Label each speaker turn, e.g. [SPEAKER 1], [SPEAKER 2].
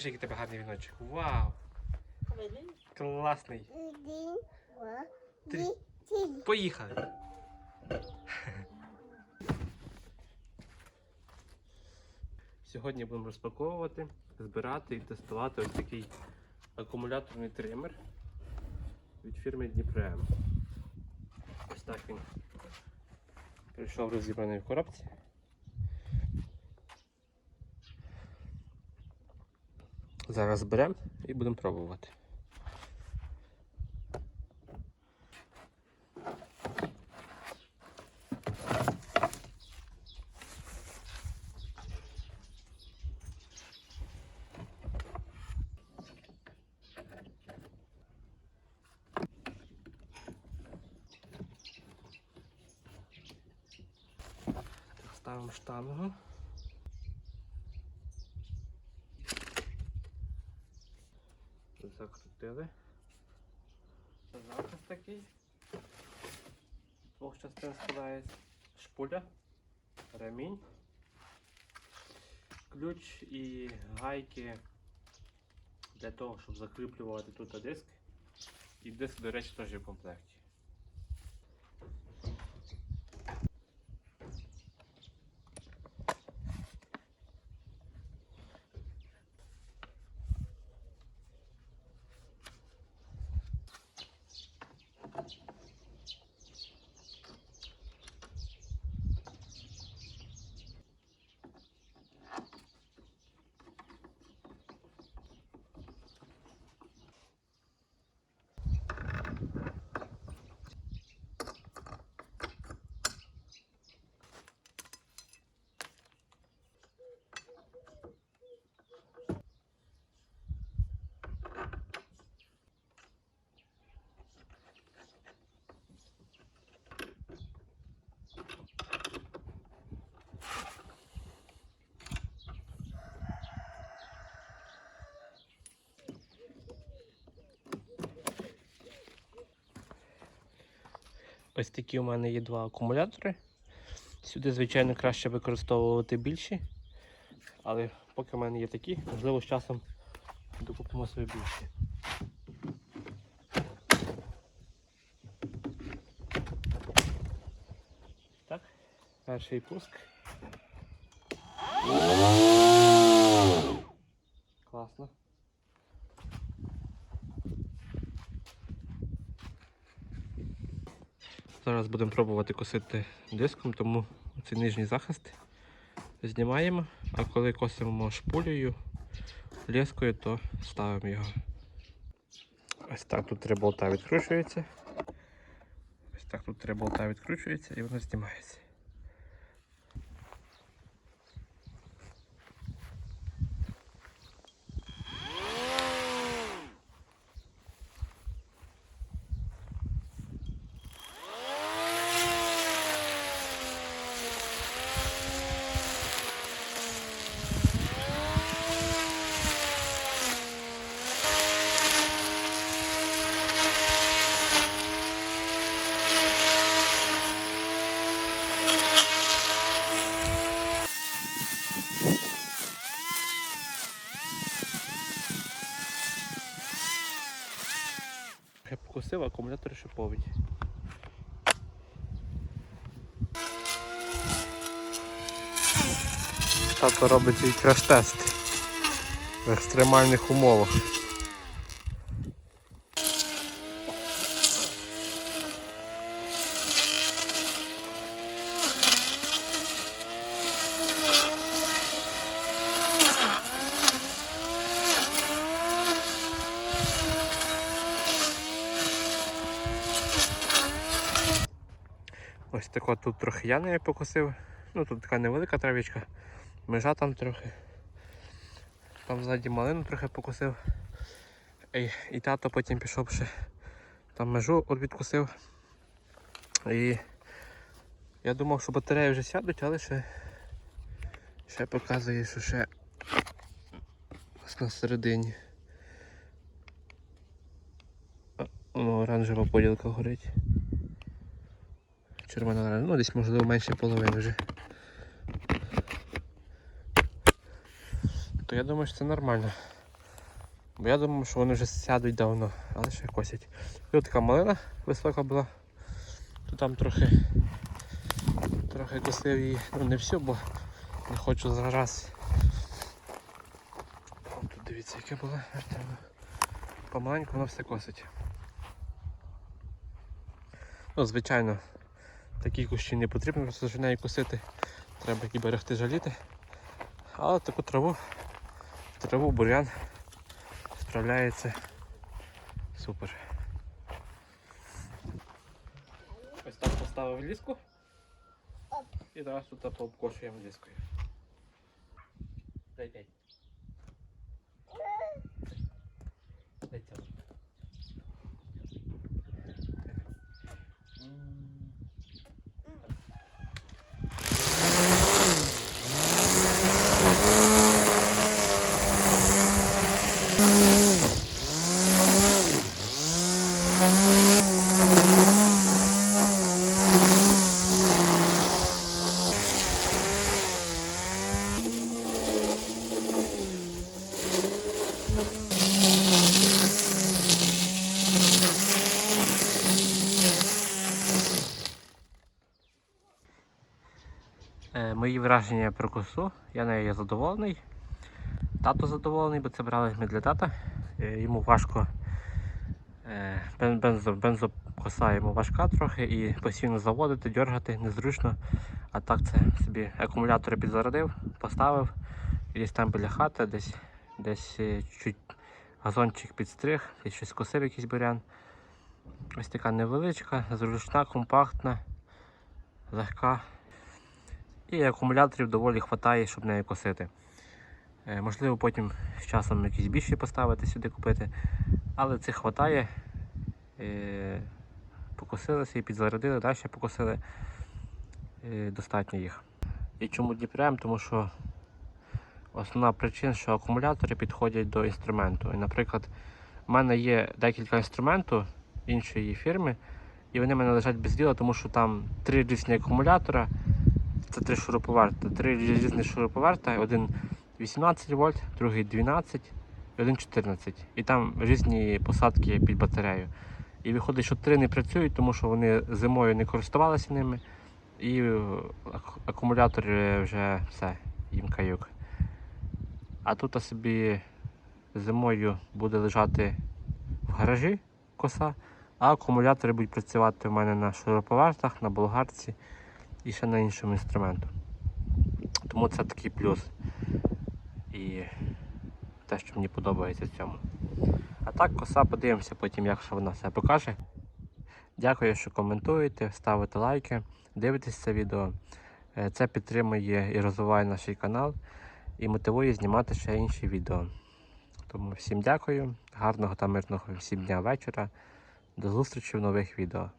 [SPEAKER 1] Покажи, який тебе гарний віночок. Вау! Класний. Три. Поїхали. Сьогодні будемо розпаковувати, збирати і тестувати ось такий акумуляторний тример від фірми Дніпрем. Ось так він прийшов розібраний в коробці. Зараз зберемо і будемо пробувати. Ставимо штангу. Закрутили. Захист такий. З двох частин складається. Шпуля, ремінь, ключ і гайки для того, щоб закріплювати тут диск. І диск, до речі, теж є в комплекті. Ось такі у мене є два акумулятори. Сюди, звичайно, краще використовувати більші. Але поки в мене є такі, можливо, з часом докупимо собі більші. Так, перший пуск. Зараз будемо пробувати косити диском, тому цей нижній захист знімаємо, а коли косимо шпулею, лескою, то ставимо його. Ось так тут три болта відкручується. Ось так тут три болта відкручується і воно знімається. Я акумулятор ще шиповий. Тато робить свій краш-тест в екстремальних умовах. Так от тут трохи я не покосив. Ну тут така невелика травічка. Межа там трохи. Там ззаді малину трохи покосив. І, і тато потім пішов ще там межу відкусив. І я думав, що батареї вже сядуть, але ще, ще показує, що ще на середині. О, оранжева поділка горить. Червона оранжева, ну десь можливо менше половини вже. То я думаю, що це нормально. Бо я думав, що вони вже сядуть давно, але ще косять. От така малина висока була. То там трохи трохи косив її, ну не всю, бо не хочу зараз. О, Тут дивіться, яке було. Помаленьку воно все косить. Ну, звичайно, такі кущі не потрібно просто з нею косити. Треба і берегти жаліти. Але таку траву, траву бур'ян справляється супер. Ось так поставив ліску. І зараз тут пообкошуємо ліскою. Дай п'ять. Мої враження про косу. Я нею задоволений. Тато задоволений, бо це брали ми для тата. Е, Йому важко. е, Бензо, бензокоса йому важка трохи і постійно заводити, дергати незручно. А так це собі акумулятори підзарядив, поставив десь там біля хати, десь десь е, чуть газончик підстриг, десь щось косив якийсь бурян. Ось така невеличка, зручна, компактна, легка. І акумуляторів доволі вистачає, щоб нею косити. Е, Можливо, потім з часом якісь більші поставити сюди купити. Але цих вистачає. Е, Покосилися і підзарядили, далі покосили. Е, Достатньо їх. І чому Дніпрям? Тому що основна причина, що акумулятори підходять до інструменту. І, наприклад, в мене є декілька інструментів іншої фірми, і вони в мене лежать без діла, тому що там три різні акумулятора. Це три шуруповерта. Три різні шуруповерта, один 18 вольт, другий 12 і один 14. І там різні посадки під батарею. І виходить, що три не працюють, тому що вони зимою не користувалися ними. І ак- акумулятори вже все, їм каюк. А тут собі зимою буде лежати в гаражі коса, а акумулятори будуть працювати в мене на шуруповертах, на болгарці і ще на іншому інструменту. Тому це такий плюс. І те, що мені подобається в цьому. А так, коса, подивимося потім, як що вона себе покаже. Дякую, що коментуєте, ставите лайки, дивитесь це відео. Е, Це підтримує і розвиває наш канал і мотивує знімати ще інші відео. Тому всім дякую, гарного та мирного всім дня вечора. До зустрічі в нових відео.